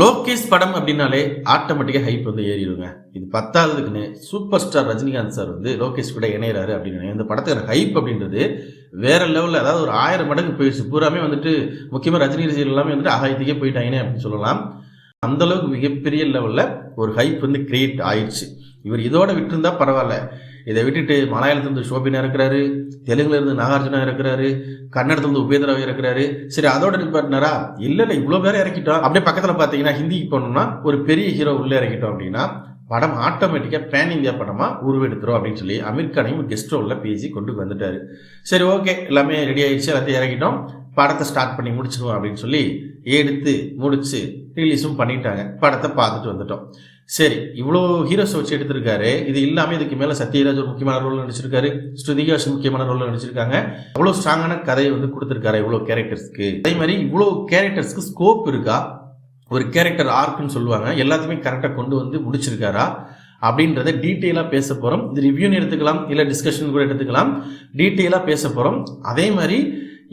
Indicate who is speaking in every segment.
Speaker 1: லோகேஷ் படம் அப்படின்னாலே ஆட்டோமேட்டிக்காக ஹைப் வந்து ஏறிடுங்க. இது பத்தாவதுக்குன்னு சூப்பர் ஸ்டார் ரஜினிகாந்த் சார் வந்து லோகேஷ் கூட இணையிறாரு அப்படின்னு இந்த படத்துக்கான ஹைப் அப்படின்றது வேற லெவலில் அதாவது ஒரு ஆயிரம் மடங்கு போயிடுச்சு. பூராமே வந்துட்டு முக்கியமாக ரஜினி ரசிகர் எல்லாமே வந்துட்டு ஆகாயத்துக்கே போயிட்டாங்கன்னே அப்படின்னு சொல்லலாம். அந்த அளவுக்கு மிகப்பெரிய லெவலில் ஒரு ஹைப் வந்து கிரியேட் ஆயிடுச்சு. இவர் இதோட விட்டுருந்தா பரவாயில்ல. இதை விட்டுட்டு மலையாளத்துலேருந்து ஷோபினா இருக்கிறாரு தெலுங்குலேருந்து நாகார்ஜுனா இருக்கிறாரு கன்னடத்துலேருந்து இருந்து இருக்கிறாரு சரி அதோட நிப்பாட்டினாரா இல்லை இல்லை இவ்வளோ பேரை இறக்கிட்டோம். அப்படியே பக்கத்தில் பார்த்தீங்கன்னா ஹிந்திக்கு போனோம்னா ஒரு பெரிய ஹீரோ உள்ளே இறக்கிட்டோம் அப்படின்னா படம் ஆட்டோமேட்டிக்காக பேன் இந்தியா படமாக உருவெடுத்துரும் அப்படின்னு சொல்லி அமீர் கானையும் கெஸ்ட் ரோலில் பேசி கொண்டு வந்துட்டார். சரி ஓகே எல்லாமே ரெடி ஆகிடுச்சு எல்லாத்தையும் இறக்கிட்டோம். படத்தை ஸ்டார்ட் பண்ணி முடிச்சிருவோம் அப்படின்னு சொல்லி எடுத்து முடித்து ரிலீஸும் பண்ணிட்டாங்க. படத்தை பார்த்துட்டு வந்துட்டோம். சரி இவ்வளோ ஹீரோஸ் வச்சு எடுத்திருக்காரு. இது இல்லாமல் இதுக்கு மேலே சத்யராஜ் ஒரு முக்கியமான ரோல் நடிச்சிருக்காரு. ஸ்ருதிகாஷ் முக்கியமான ரோல் நடிச்சிருக்காங்க. அவ்வளோ ஸ்ட்ராங்கான கதையை வந்து கொடுத்துருக்காரு இவ்வளோ கேரக்டர்ஸ்க்கு அதே மாதிரி இவ்வளோ கேரக்டர்ஸ்க்கு ஸ்கோப் இருக்கா? ஒரு கேரக்டர் ஆர்க்குன்னு சொல்லுவாங்க. எல்லாத்தையுமே கரெக்டாக கொண்டு வந்து முடிச்சிருக்காரா? அப்படின்றத டீட்டெயிலாக பேச போகிறோம் இது ரிவ்யூன்னு எடுத்துக்கலாம் இல்லை டிஸ்கஷன் கூட எடுத்துக்கலாம். டீட்டெயிலாக பேச போகிறோம் அதே மாதிரி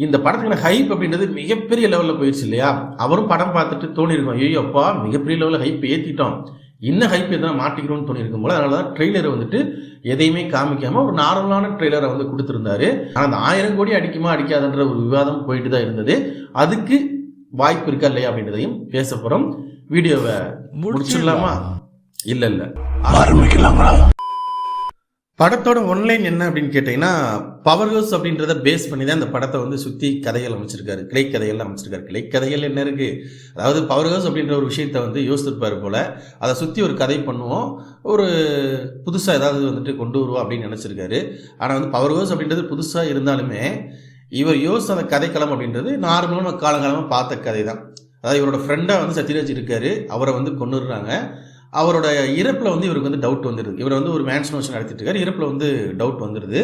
Speaker 1: இந்த படத்துக்கான ஹைப் அப்படின்றது மிகப்பெரிய லெவலில் போயிடுச்சு இல்லையா? அவரும் படம் பார்த்துட்டு தோணியிருக்கோம் ஐயோ அப்பா மிகப்பெரிய லெவலில் ஹைப் ஏற்றிட்டோம் இன்னும் ஹைப் எதனா மாட்டிக்கிறோம்னு தோணியிருக்கும் போல அதனால தான் ட்ரெய்லரை வந்துட்டு எதையுமே காமிக்காம ஒரு நார்மலான ட்ரெய்லரை வந்து கொடுத்துருந்தாரு. ஆனால் அந்த ஆயிரம் கோடி அடிக்குமா அடிக்காதுன்ற ஒரு விவாதம் போயிட்டு தான் இருந்தது. அதுக்கு வாய்ப்பு இருக்கா இல்லையா அப்படின்றதையும் பேச போகிறோம் வீடியோவை முடிச்சிடலாமா. இல்லை இல்லை.
Speaker 2: ஆரம்பிக்கலாங்களா
Speaker 1: படத்தோட ஒன்லைன் என்ன அப்படின்னு கேட்டிங்கன்னா பவர் ஹவுஸ் அப்படின்றத பேஸ் பண்ணி தான் இந்த படத்தை வந்து சுற்றி கதைகள் அமைச்சிருக்காரு. கிளைக்கதைகள் அமைச்சிருக்காரு. கிளைக்கதைகள் என்ன இருக்குது அதாவது பவர் ஹவுஸ் அப்படின்ற ஒரு விஷயத்த வந்து யோசிச்சிருப்பாரு போல் அதை சுற்றி ஒரு கதை பண்ணுவோம். ஒரு புதுசாக ஏதாவது வந்துட்டு கொண்டு வருவோம் அப்படின்னு நினச்சிருக்காரு. ஆனால் வந்து பவர் ஹவுஸ் அப்படின்றது புதுசாக இருந்தாலுமே இவர் யோசித்த அந்த கதைக்களம் அப்படின்றது நார்மலாக காலங்காலமாக பார்த்த கதை தான் அதாவது இவரோட ஃப்ரெண்டாக வந்து சத்யராஜ் இருக்காரு. அவரை வந்து கொண்டுடுறாங்க அவரோட இறப்பில் வந்து இவருக்கு வந்து டவுட் வந்துடுது இவர் வந்து ஒரு மேன்ஸ் வச்சு நடத்திட்டு இருக்காரு. இறப்பில் வந்து டவுட் வந்துடுது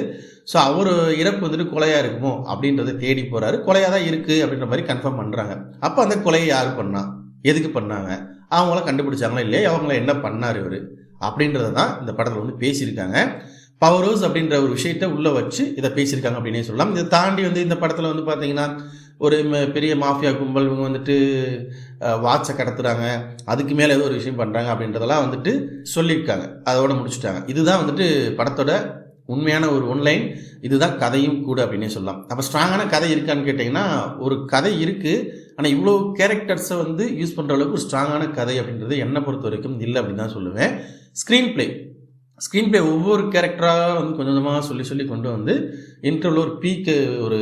Speaker 1: ஸோ அவர் இறப்பு வந்துட்டு கொலையாக இருக்குமோ அப்படின்றத தேடி போகிறாரு கொலையாக தான் இருக்குது அப்படின்ற மாதிரி கன்ஃபார்ம் பண்ணுறாங்க அப்போ அந்த கொலையை யார் பண்ணா? எதுக்கு பண்ணாங்க? அவங்கள கண்டுபிடிச்சாங்களா இல்லையா? அவங்கள என்ன பண்ணார் இவர்? அப்படின்றத தான் இந்த படத்தில் வந்து பேசியிருக்காங்க. பவர் ஹவுஸ் அப்படின்ற ஒரு விஷயத்த உள்ளே வச்சு இதை பேசியிருக்காங்க அப்படின்னே சொல்லலாம். இதை தாண்டி வந்து இந்த படத்தில் வந்து பார்த்தீங்கன்னா ஒரு பெரிய மாஃபியா கும்பல் இவங்க வந்துட்டு வாட்சை கடத்துறாங்க. அதுக்கு மேலே ஏதோ ஒரு விஷயம் பண்ணுறாங்க அப்படின்றதெல்லாம் வந்துட்டு சொல்லியிருக்காங்க. அதோட முடிச்சுட்டாங்க. இதுதான் வந்துட்டு படத்தோட உண்மையான ஒரு ஒன்லைன். இதுதான் கதையும் கூட அப்படின்னே சொல்லலாம். அப்போ ஸ்ட்ராங்கான கதை இருக்கான்னு கேட்டிங்கன்னா ஒரு கதை இருக்குது ஆனால் இவ்வளோ கேரக்டர்ஸை வந்து யூஸ் பண்ணுற அளவுக்கு ஒரு ஸ்ட்ராங்கான கதை அப்படின்றது என்னை பொறுத்த வரைக்கும் இல்லை அப்படின்னு தான் சொல்லுவேன். Screen play. ஸ்க்ரீன் பிளே ஒவ்வொரு கேரக்டராக வந்து கொஞ்சம் கொஞ்சமாக சொல்லி சொல்லி கொண்டு வந்து இன்டர்வல் ஒரு பீக்கு ஒரு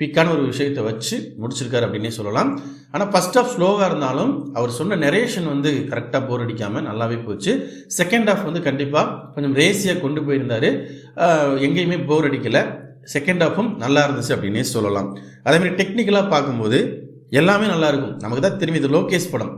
Speaker 1: பிக்கான ஒரு விஷயத்தை வச்சு முடிச்சிருக்காரு அப்படின்னே சொல்லலாம். ஆனால் ஃபர்ஸ்ட் ஆஃப் ஸ்லோவாக இருந்தாலும் அவர் சொன்ன நெரேஷன் வந்து கரெக்டாக போர் அடிக்காமல் நல்லாவே போச்சு. செகண்ட் ஆஃப் வந்து கண்டிப்பாக கொஞ்சம் ரேசியாக கொண்டு போயிருந்தார். எங்கேயுமே போர் அடிக்கலை. செகண்ட் ஆஃபும் நல்லா இருந்துச்சு அப்படின்னே சொல்லலாம். அதேமாதிரி டெக்னிக்கலாக பார்க்கும்போது எல்லாமே நல்லாயிருக்கும் நமக்கு தான் திரும்பி இது லோகேஷ் படம்.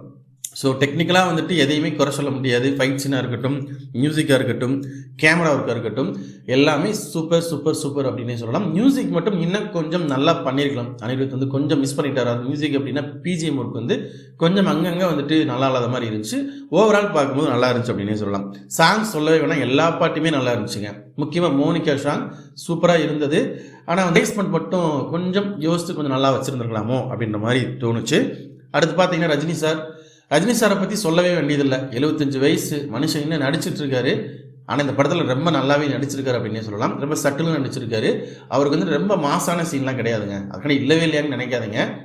Speaker 1: ஸோ டெக்னிக்கலாக வந்துட்டு எதையுமே குறை சொல்ல முடியாது. ஃபைட்ஸினாக இருக்கட்டும் மியூசிக்காக இருக்கட்டும் கேமரா ஒர்க்காக இருக்கட்டும் எல்லாமே சூப்பர் சூப்பர் சூப்பர் அப்படின்னே சொல்லலாம். மியூசிக் மட்டும் இன்னும் கொஞ்சம் நல்லா பண்ணியிருக்கலாம் அனிருத் வந்து கொஞ்சம் மிஸ் பண்ணிட்டார். அது மியூசிக் அப்படின்னா பிஜிஎம் ஒர்க் வந்து கொஞ்சம் அங்கங்கே வந்துட்டு நல்லா இல்லாத மாதிரி இருந்துச்சு. ஓவரால் பார்க்கும்போது நல்லா இருந்துச்சு அப்படின்னே சொல்லலாம். சாங்ஸ் சொல்லவே வேணாம். எல்லா பாட்டுமே நல்லா இருந்துச்சுங்க. முக்கியமாக மோனிகா சாங் சூப்பராக இருந்தது. ஆனால் பேஸ்மெண்ட் மட்டும் கொஞ்சம் யோசித்து கொஞ்சம் நல்லா வச்சுருந்துருக்கலாமோ அப்படின்ற மாதிரி தோணுச்சு. அடுத்து பார்த்தீங்கன்னா ரஜினி சார் ரஜினி சாரை பற்றி சொல்லவே வேண்டியதில்லை. எழுபத்தஞ்சு வயசு மனுஷன் இன்னும் நடிச்சிட்டு இருக்காரு ஆனால் இந்த படத்தில் ரொம்ப நல்லாவே நடிச்சிருக்காரு அப்படின்னே சொல்லலாம். ரொம்ப சட்டிலும் நடிச்சிருக்காரு. அவருக்கு வந்து ரொம்ப மாசான சீன்லாம் கிடையாதுங்க. அதுக்கான இல்லவே இல்லையான்னு நினைக்காதீங்க.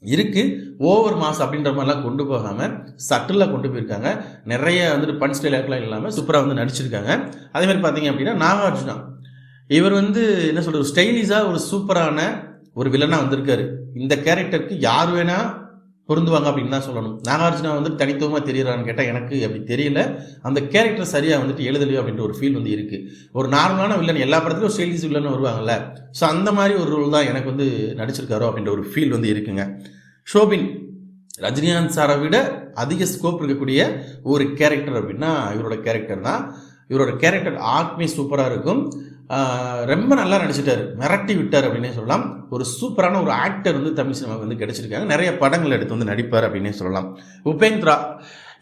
Speaker 1: இருக்கு. ஓவர் மாஸ் அப்படின்ற மாதிரிலாம் கொண்டு போகாமல் சட்டிலாக கொண்டு போயிருக்காங்க. நிறைய வந்துட்டு பஞ்ச் டைலாக்லாம் இல்லாமல் சூப்பராக வந்து நடிச்சிருக்காங்க. அதே மாதிரி பார்த்தீங்க அப்படின்னா நாகார்ஜுனா. இவர் வந்து என்ன சொல்கிறது ஸ்டைலிஷாக ஒரு சூப்பரான ஒரு வில்லனாக வந்திருக்காரு. இந்த கேரக்டருக்கு யார் வேணால் பொருந்துவாங்க அப்படின்னு தான் சொல்லணும். நாகார்ஜுனா வந்து தனித்துவமாக தெரியறான்னு கேட்டால் எனக்கு அப்படி தெரியல. அந்த கேரக்டர் சரியாக வந்துட்டு எழுதலையோ அப்படின்ற ஒரு ஃபீல் வந்து இருக்குது ஒரு நார்மலான வில்லன் எல்லா படத்துலையும் ஸ்டைலிஷ் வில்லன் வருவாங்கல்ல. ஸோ அந்த மாதிரி ஒரு ரோல் தான் எனக்கு வந்து நடிச்சிருக்காரோ அப்படின்ற ஒரு ஃபீல் வந்து இருக்குங்க. ஷோபின் ரஜினிகாந்த் சாரை விட அதிக ஸ்கோப் இருக்கக்கூடிய ஒரு கேரக்டர் அப்படின்னா இவரோட கேரக்டர் தான். இவரோட கேரக்டர் ஆர்ட்மே சூப்பராக இருக்கும். ரொம்ப நல்லா நடிச்சிட்டாரு. மிரட்டி விட்டார் அப்படின்னே சொல்லலாம். ஒரு சூப்பரான ஒரு ஆக்டர் வந்து தமிழ் சினிமாவுக்கு வந்து கிடைச்சிருக்காங்க. நிறைய படங்கள் எடுத்து வந்து நடிப்பார் அப்படின்னே சொல்லலாம். உபேந்திரா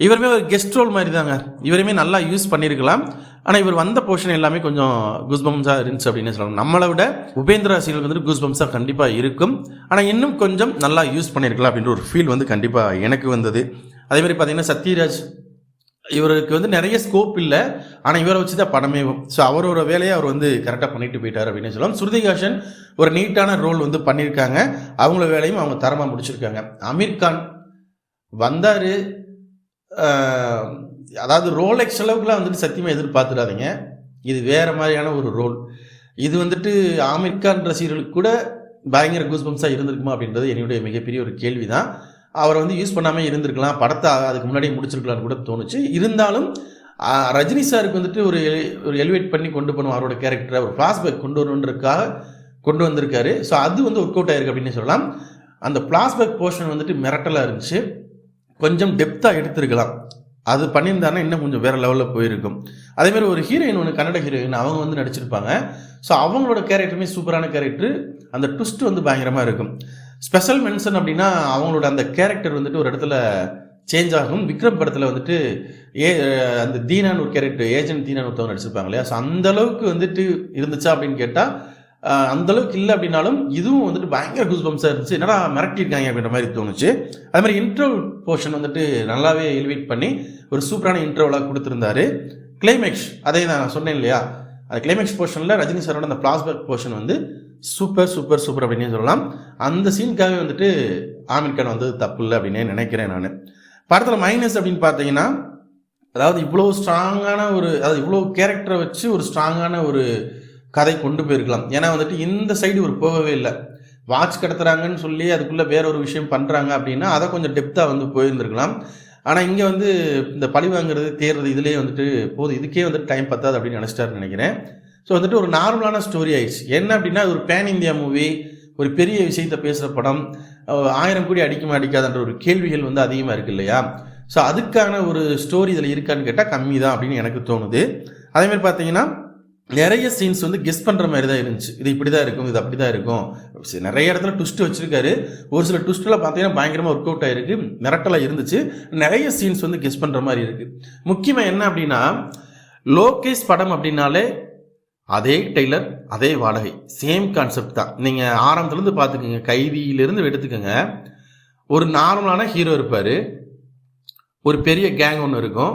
Speaker 1: இவருமே ஒரு கெஸ்ட் ரோல் மாதிரி தாங்க இவருமே நல்லா யூஸ் பண்ணியிருக்கலாம். ஆனால் இவர் வந்த போர்ஷன் எல்லாமே கொஞ்சம் குஸ்பம்ஸாக இருந்துச்சு அப்படின்னு சொல்லலாம். நம்மளை விட உபேந்திரா சீரியல் வந்துட்டு குஸ்பம்ஸாக கண்டிப்பாக இருக்கும். ஆனால் இன்னும் கொஞ்சம் நல்லா யூஸ் பண்ணியிருக்கலாம் அப்படின்ற ஒரு ஃபீல் வந்து கண்டிப்பாக எனக்கு வந்தது. அதே மாதிரி பார்த்தீங்கன்னா சத்யராஜ் இவருக்கு வந்து நிறைய ஸ்கோப் இல்லை. ஆனால் இவரை வச்சு தான் படமே ஸோ அவரோட வேலையை அவர் வந்து கரெக்டாக பண்ணிட்டு போயிட்டார் அப்படின்னு சொல்லலாம். ஸ்ருதிகாஷன் ஒரு நீட்டான ரோல் வந்து பண்ணியிருக்காங்க. அவங்கள வேலையும் அவங்க தரமாக முடிச்சிருக்காங்க. அமீர் கான் வந்தார். அதாவது ரோல் எக்ஸ் அளவுக்குலாம் வந்துட்டு சத்தியமாக எதிர்பார்த்துடாதீங்க. இது வேறு மாதிரியான ஒரு ரோல் இது வந்துட்டு ஆமீர் கான் ரசிகர்களுக்கு கூட பயங்கர கூஸ்பம்ஸாக இருந்திருக்குமா அப்படின்றது என்னுடைய மிகப்பெரிய ஒரு கேள்வி தான் அவரை வந்து யூஸ் பண்ணாமல் இருந்திருக்கலாம். படத்தை அதுக்கு முன்னாடியே முடிச்சிருக்கலாம்னு கூட தோணுச்சு. இருந்தாலும் ரஜினி சாருக்கு வந்துட்டு ஒரு ஒரு எலிவேட் பண்ணி கொண்டு போகணும் அவரோட கேரக்டரை ஒரு ஃப்ளாஷ்பேக் கொண்டு வரணுன்றதுக்காக கொண்டு வந்திருக்காரு. ஸோ அது வந்து ஒர்க் அவுட் ஆயிருக்கு அப்படின்னு சொல்லலாம். அந்த ஃப்ளாஷ்பேக் போர்ஷன் வந்துட்டு மிரட்டலாக இருந்துச்சு. கொஞ்சம் டெப்த்தாக எடுத்திருக்கலாம். அது பண்ணியிருந்தாருன்னா இன்னும் கொஞ்சம் வேறு லெவலில் போயிருக்கும். அதேமாதிரி ஒரு ஹீரோயின் ஒன்று கன்னட ஹீரோயின் அவங்க வந்து நடிச்சிருப்பாங்க. ஸோ அவங்களோட கேரக்டருமே சூப்பரான கேரக்டர் அந்த ட்விஸ்ட் வந்து பயங்கரமாக இருக்கும். ஸ்பெஷல் மென்ஷன் அப்படின்னா அவங்களோட அந்த கேரக்டர் வந்துட்டு ஒரு இடத்துல சேஞ்ச் ஆகும். விக்ரம் படத்தில் வந்துட்டு ஏ அந்த தீனான் ஒரு கேரக்டர் ஏஜென்ட் தீனான் ஒருத்தவங்க நடிச்சிருப்பாங்க இல்லையா? ஸோ அந்த அளவுக்கு வந்துட்டு இருந்துச்சா அப்படின்னு கேட்டால் அந்த அளவுக்கு இல்லை அப்படின்னாலும் இதுவும் வந்துட்டு பயங்கர குஸ்பம்ஸாக இருந்துச்சு. என்னடா மிரட்டிருக்காங்க அப்படின்ற மாதிரி தோணுச்சு. அது மாதிரி இன்ட்ரோ போர்ஷன் வந்துட்டு நல்லாவே எலிவேட் பண்ணி ஒரு சூப்பரான இன்ட்ரோவலாக கொடுத்துருந்தாரு. கிளைமேக்ஸ் அதே நான் சொன்னேன் இல்லையா? அந்த கிளைமேக்ஸ் போர்ஷனில் ரஜினி சாரோட அந்த ஃப்ளாஷ்பேக் போர்ஷன் வந்து சூப்பர் சூப்பர் சூப்பர் அப்படின்னே சொல்லலாம். அந்த சீனுக்காகவே வந்துட்டு ஆமீர் கான் வந்தது தப்பு இல்லை அப்படின்னே நினைக்கிறேன் நான். படத்தில் மைனஸ் அப்படின்னு பார்த்தீங்கன்னா அதாவது இவ்வளோ ஸ்ட்ராங்கான ஒரு அதாவது இவ்வளோ கேரக்டரை வச்சு ஒரு ஸ்ட்ராங்கான ஒரு கதை கொண்டு போயிருக்கலாம். ஏன்னா வந்துட்டு இந்த சைடு ஒரு போகவே இல்லை. வாட்ச் கடத்துறாங்கன்னு சொல்லி அதுக்குள்ளே வேற ஒரு விஷயம் பண்ணுறாங்க அப்படின்னா அதை கொஞ்சம் டெப்த்தாக வந்து போயிருந்துருக்கலாம். ஆனால் இங்கே வந்து இந்த பழி வாங்குறது தேர்றது இதுலேயே வந்துட்டு போதும் இதுக்கே வந்துட்டு டைம் பத்தாது அப்படின்னு நினச்சிட்டாருன்னு நினைக்கிறேன். ஸோ வந்துட்டு ஒரு நார்மலான ஸ்டோரி ஆயிடுச்சு. என்ன அப்படின்னா ஒரு பேன் இந்தியா மூவி ஒரு பெரிய விஷயத்தை பேசுகிற படம். ஆயிரம் கோடி அடிக்குமா அடிக்காதன்ற ஒரு கேள்விகள் வந்து அதிகமாக இருக்கு இல்லையா? ஸோ அதுக்கான ஒரு ஸ்டோரி இதில் இருக்கான்னு கேட்டால் கம்மி தான் அப்படின்னு எனக்கு தோணுது. அதேமாதிரி பார்த்தீங்கன்னா நிறைய சீன்ஸ் வந்து கெஸ் பண்ணுற மாதிரி தான் இருந்துச்சு. இது இப்படி தான் இருக்கும் இது அப்படி தான் இருக்கும். சரி, நிறைய இடத்துல ட்விஸ்ட் வச்சிருக்காரு. ஒரு சில ட்விஸ்ட்டில் பார்த்தீங்கன்னா பயங்கரமாக ஒர்க் அவுட் ஆயிருக்கு. மிரட்டலாக இருந்துச்சு. நிறைய சீன்ஸ் வந்து கெஸ் பண்ணுற மாதிரி இருக்குது முக்கியமாக என்ன அப்படின்னா லோகேஷ் படம் அப்படின்னாலே அதே டெய்லர் அதே வாடகை. சேம் கான்செப்ட் தான். நீங்கள் ஆரம்பத்துலேருந்து பார்த்துக்கோங்க. கைதியிலேருந்து எடுத்துக்கோங்க. ஒரு நார்மலான ஹீரோ இருப்பார். ஒரு பெரிய கேங் ஒன்று இருக்கும்.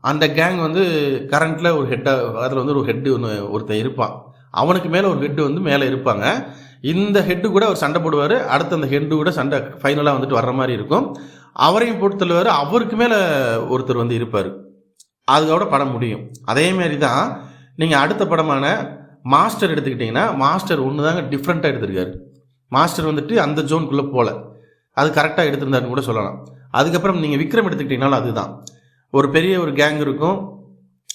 Speaker 1: அந்த கேங் வந்து கரண்ட்டில் ஒரு ஹெட்டாக அதில் வந்து ஒரு ஹெட்டு ஒன்று ஒருத்தன் இருப்பான். அவனுக்கு மேலே ஒரு ஹெட்டு வந்து மேலே இருப்பாங்க. இந்த ஹெட்டு கூட அவர் சண்டை போடுவார். அடுத்து அந்த ஹெட்டு கூட சண்டை ஃபைனலாக வந்துட்டு வர்ற மாதிரி இருக்கும். அவரையும் போட்டு தள்ளுவார். அவருக்கு மேலே ஒருத்தர் வந்து இருப்பார். அதோட படம் முடியும். அதே மாதிரி தான் நீங்கள் அடுத்த படமான மாஸ்டர் எடுத்துக்கிட்டிங்கன்னா மாஸ்டர் ஒன்று தாங்க டிஃப்ரெண்ட்டாக எடுத்திருக்காரு. மாஸ்டர் வந்துட்டு அந்த ஜோனுக்குள்ளே போகல அது கரெக்டாக எடுத்திருந்தாருன்னு கூட சொல்லலாம். அதுக்கப்புறம் நீங்கள் விக்ரம் எடுத்துக்கிட்டிங்கனாலும் அதுதான். ஒரு பெரிய ஒரு கேங் இருக்கும்.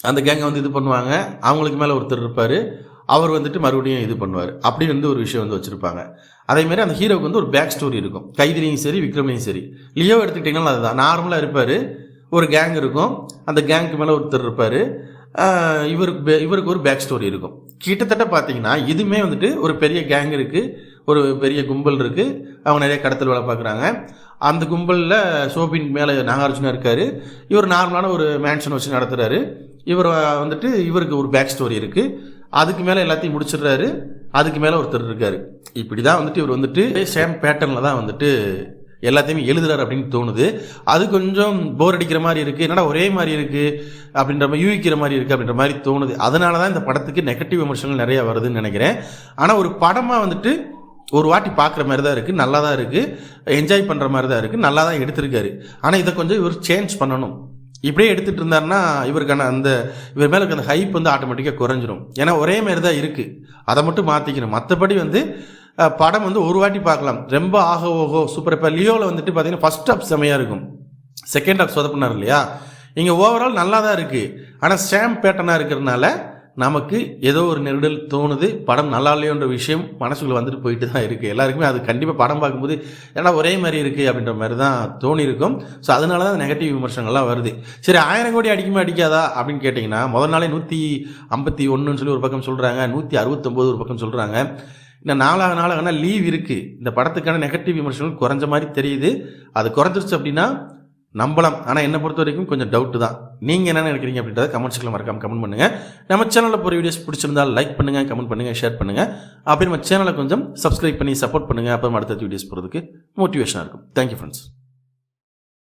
Speaker 1: அந்த கேங்கை வந்து இது பண்ணுவாங்க. அவங்களுக்கு மேலே ஒருத்தர் இருப்பார். அவர் வந்துட்டு மறுபடியும் இது பண்ணுவார். அப்படி வந்து ஒரு விஷயம் வந்து வச்சுருப்பாங்க. அதேமாதிரி அந்த ஹீரோவுக்கு வந்து ஒரு பேக் ஸ்டோரி இருக்கும். கைதிலையும் சரி விக்ரம்லையும் சரி. லியோ எடுத்துக்கிட்டிங்கனாலும் அதுதான். நார்மலாக இருப்பார். ஒரு கேங் இருக்கும். அந்த கேங்க்கு மேலே ஒருத்தர் இருப்பார். இவருக்கு பே- இவருக்கு ஒரு பேக் ஸ்டோரி இருக்கும். கிட்டத்தட்ட பார்த்தீங்கன்னா இதுவுமே வந்துட்டு ஒரு பெரிய கேங் இருக்குது ஒரு பெரிய கும்பல் இருக்குது அவங்க நிறைய கடத்தல் வேலை பார்க்குறாங்க அந்த கும்பலில் சோபின் மேலே நாகார்ஜுனா இருக்கார். இவர் நார்மலான ஒரு மேன்ஷன் வச்சு நடத்துகிறாரு இவர் வந்துட்டு இவருக்கு ஒரு பேக் ஸ்டோரி இருக்குது அதுக்கு மேலே எல்லாத்தையும் முடிச்சிடுறாரு. அதுக்கு மேலே ஒருத்தர் இருக்கார். இப்படி தான் வந்துட்டு இவர் வந்துட்டு சேம் பேட்டர்னில் தான் வந்துட்டு எல்லாத்தையுமே எழுதுறாரு அப்படின்னு தோணுது. அது கொஞ்சம் போர் அடிக்கிற மாதிரி இருக்குது என்னடா ஒரே மாதிரி இருக்குது அப்படின்ற மாதிரி யூகிக்கிற மாதிரி இருக்குது அப்படின்ற மாதிரி தோணுது. அதனால தான் இந்த படத்துக்கு நெகட்டிவ் விமர்சனங்கள் நிறைய வருதுன்னு நினைக்கிறேன். ஆனால் ஒரு படமாக வந்துட்டு ஒரு வாட்டி பார்க்குற மாதிரி தான் இருக்குது நல்லா தான் இருக்குது என்ஜாய் பண்ணுற மாதிரி தான் இருக்குது நல்லா தான் எடுத்திருக்காரு. ஆனால் இதை கொஞ்சம் இவர் சேஞ்ச் பண்ணணும். இப்படியே எடுத்துகிட்டு இருந்தாருன்னா இவருக்கான அந்த இவர் மேலே இருக்க அந்த ஹைப் வந்து ஆட்டோமேட்டிக்காக குறைஞ்சிரும். ஏன்னா ஒரே மாதிரி தான் இருக்குது அதை மட்டும் மாற்றிக்கணும் மற்றபடி வந்து படம் வந்து ஒரு வாட்டி பார்க்கலாம். ரொம்ப ஆக ஓகோ சூப்பர் இப்போ லியோவில் வந்துட்டு பார்த்தீங்கன்னா ஃபர்ஸ்ட் ஹாஃப் செமையாக இருக்கும். செகண்ட் ஹாஃப் சொதப்பினார் இல்லையா? இங்கே ஓவரால் நல்லா தான் இருக்குது ஆனால் ஸ்டாம் பேட்டனாக இருக்கிறதுனால நமக்கு ஏதோ ஒரு நெருடல் தோணுது. படம் நல்லா இல்லையோன்ற விஷயம் மனசுக்குள்ளே வந்துட்டு போயிட்டு தான் இருக்குது எல்லாருக்குமே அது கண்டிப்பாக படம் பார்க்கும்போது ஏன்னா ஒரே மாதிரி இருக்குது அப்படின்ற மாதிரி தான் தோணி இருக்கும் ஸோ அதனால தான் நெகட்டிவ் விமர்சனங்கள்லாம் வருது. சரி ஆயிரம் கோடி அடிக்குமா அடிக்காதா? அப்படின்னு கேட்டிங்கன்னா முதல் நாளே நூற்றி ஐம்பத்தி ஒன்றுன்னு சொல்லி ஒரு பக்கம் சொல்கிறாங்க நூற்றி அறுபத்தொம்போது ஒரு பக்கம் சொல்கிறாங்க இன்னும் நாளாக நாளாக லீவ் இருக்குது இந்த படத்துக்கான நெகட்டிவ் விமர்சனங்கள் குறைஞ்ச மாதிரி தெரியுது. அது குறைஞ்சிருச்சு அப்படின்னா நம்பலாம். ஆனால் என்னை பொறுத்த வரைக்கும் கொஞ்சம் டவுட்டு தான். நீங்கள் என்ன நினைக்கிறீங்க அப்படின்றத கமெண்ட்ஸ்களை மறக்காம கமெண்ட் பண்ணுங்கள் நம்ம சேனலில் போகிற வீடியோஸ் பிடிச்சிருந்தால் லைக் பண்ணுங்கள் கமெண்ட் பண்ணுங்கள் ஷேர் பண்ணுங்கள் அப்படி நம்ம சேனலை கொஞ்சம் சப்ஸ்கிரைப் பண்ணி சப்போர்ட் பண்ணுங்கள் அப்புறம் அடுத்த வீடியோஸ் போகிறதுக்கு மோட்டிவேஷனாக இருக்கும். Thank you friends